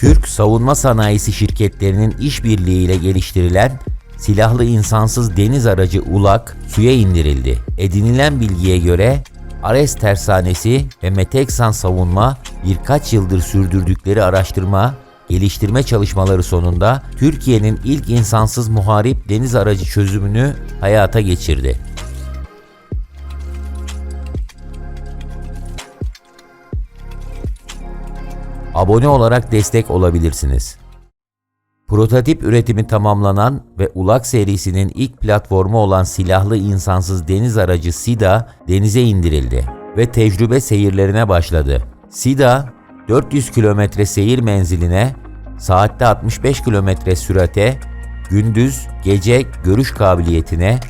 Türk savunma sanayisi şirketlerinin işbirliğiyle geliştirilen silahlı insansız deniz aracı ULAK suya indirildi. Edinilen bilgiye göre Ares Tersanesi ve Meteksan Savunma birkaç yıldır sürdürdükleri araştırma, geliştirme çalışmaları sonunda Türkiye'nin ilk insansız muharip deniz aracı çözümünü hayata geçirdi. Abone olarak destek olabilirsiniz. Prototip üretimi tamamlanan ve ULAK serisinin ilk platformu olan silahlı insansız deniz aracı SIDA denize indirildi ve tecrübe seyirlerine başladı. SIDA, 400 kilometre seyir menziline, saatte 65 kilometre sürate, gündüz, gece görüş kabiliyetine,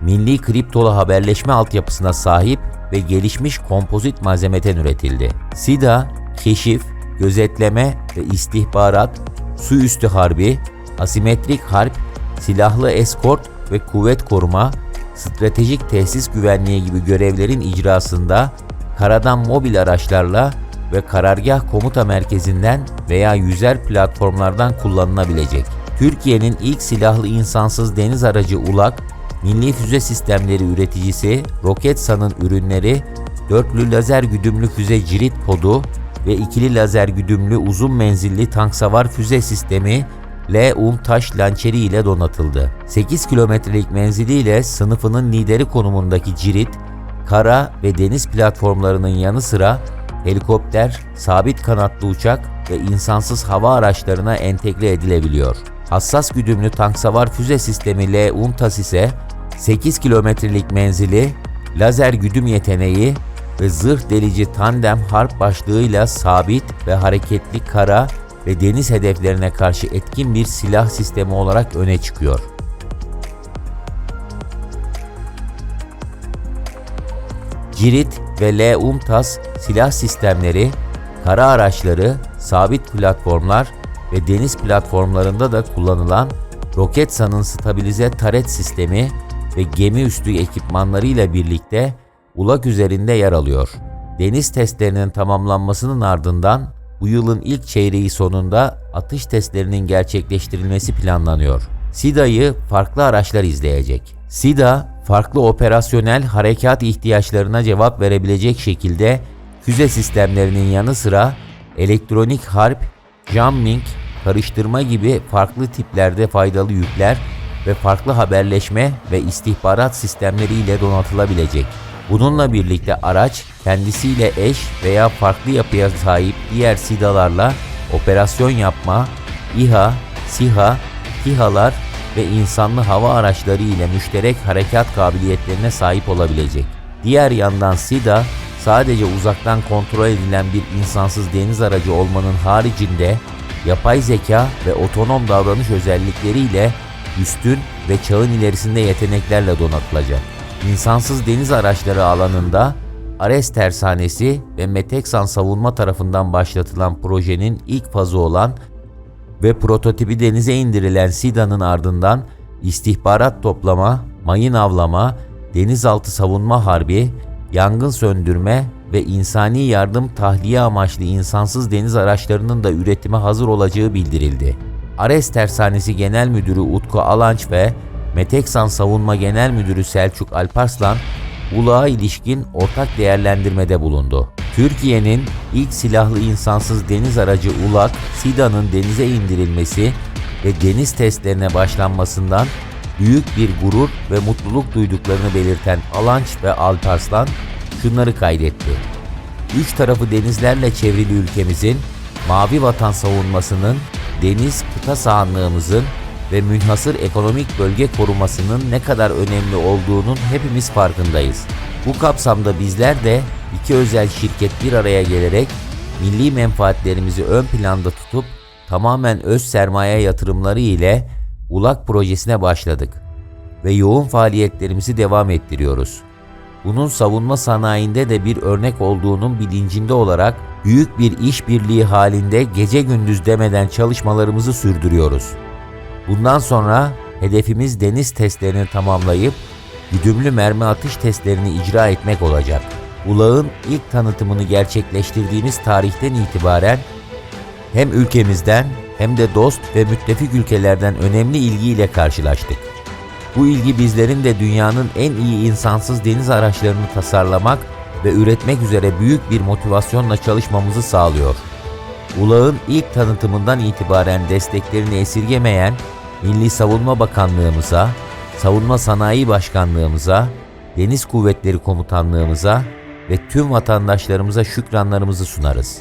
milli kriptolu haberleşme altyapısına sahip ve gelişmiş kompozit malzemeden üretildi. SIDA, keşif, gözetleme ve istihbarat, su üstü harbi, asimetrik harp, silahlı eskort ve kuvvet koruma, stratejik tesis güvenliği gibi görevlerin icrasında karadan mobil araçlarla ve karargah komuta merkezinden veya yüzer platformlardan kullanılabilecek. Türkiye'nin ilk silahlı insansız deniz aracı ULAK, Milli Füze Sistemleri üreticisi Roketsan'ın ürünleri dörtlü lazer güdümlü füze cirit kodu ve ikili lazer güdümlü uzun menzilli tank savar füze sistemi L-UM taş lançeri ile donatıldı. 8 kilometrelik menziliyle sınıfının lideri konumundaki Cirit, kara ve deniz platformlarının yanı sıra helikopter, sabit kanatlı uçak ve insansız hava araçlarına entegre edilebiliyor. Hassas güdümlü tank savar füze sistemi L-UMTAS ise 8 kilometrelik menzili, lazer güdüm yeteneği ve zırh delici tandem harp başlığıyla sabit ve hareketli kara ve deniz hedeflerine karşı etkin bir silah sistemi olarak öne çıkıyor. Cirit ve L-UMTAS silah sistemleri, kara araçları, sabit platformlar ve deniz platformlarında da kullanılan Roketsan'ın stabilize taret sistemi ve gemi üstü ekipmanlarıyla birlikte ulak üzerinde yer alıyor. Deniz testlerinin tamamlanmasının ardından bu yılın ilk çeyreği sonunda atış testlerinin gerçekleştirilmesi planlanıyor. SIDA'yı farklı araçlar izleyecek. SIDA, farklı operasyonel harekat ihtiyaçlarına cevap verebilecek şekilde füze sistemlerinin yanı sıra elektronik harp, jamming, karıştırma gibi farklı tiplerde faydalı yükler ve farklı haberleşme ve istihbarat sistemleriyle donatılabilecek. Bununla birlikte araç kendisiyle eş veya farklı yapıya sahip diğer SİDA'larla operasyon yapma, İHA, SİHA, TİHA'lar ve insanlı hava araçları ile müşterek harekat kabiliyetlerine sahip olabilecek. Diğer yandan SİDA sadece uzaktan kontrol edilen bir insansız deniz aracı olmanın haricinde yapay zeka ve otonom davranış özellikleriyle üstün ve çağın ilerisinde yeteneklerle donatılacak. İnsansız deniz araçları alanında Ares Tersanesi ve Meteksan Savunma tarafından başlatılan projenin ilk fazı olan ve prototipi denize indirilen SIDA'nın ardından istihbarat toplama, mayın avlama, denizaltı savunma harbi, yangın söndürme ve insani yardım tahliye amaçlı insansız deniz araçlarının da üretime hazır olacağı bildirildi. Ares Tersanesi Genel Müdürü Utku Alanç ve Meteksan Savunma Genel Müdürü Selçuk Alparslan, Ulağa ilişkin ortak değerlendirmede bulundu. Türkiye'nin ilk silahlı insansız deniz aracı ULAK, SIDA'nın denize indirilmesi ve deniz testlerine başlanmasından büyük bir gurur ve mutluluk duyduklarını belirten Alanç ve Alparslan şunları kaydetti. Üç tarafı denizlerle çevrili ülkemizin, mavi vatan savunmasının, deniz kıta sahanlığımızın ve münhasır ekonomik bölge korumasının ne kadar önemli olduğunun hepimiz farkındayız. Bu kapsamda bizler de iki özel şirket bir araya gelerek milli menfaatlerimizi ön planda tutup tamamen öz sermaye yatırımları ile ULAK projesine başladık ve yoğun faaliyetlerimizi devam ettiriyoruz. Bunun savunma sanayinde de bir örnek olduğunun bilincinde olarak büyük bir işbirliği halinde gece gündüz demeden çalışmalarımızı sürdürüyoruz. Bundan sonra hedefimiz deniz testlerini tamamlayıp güdümlü mermi atış testlerini icra etmek olacak. Ulağın ilk tanıtımını gerçekleştirdiğimiz tarihten itibaren hem ülkemizden hem de dost ve müttefik ülkelerden önemli ilgiyle karşılaştık. Bu ilgi bizlerin de dünyanın en iyi insansız deniz araçlarını tasarlamak ve üretmek üzere büyük bir motivasyonla çalışmamızı sağlıyor. Ulağ'ın ilk tanıtımından itibaren desteklerini esirgemeyen Milli Savunma Bakanlığımıza, Savunma Sanayi Başkanlığımıza, Deniz Kuvvetleri Komutanlığımıza ve tüm vatandaşlarımıza şükranlarımızı sunarız.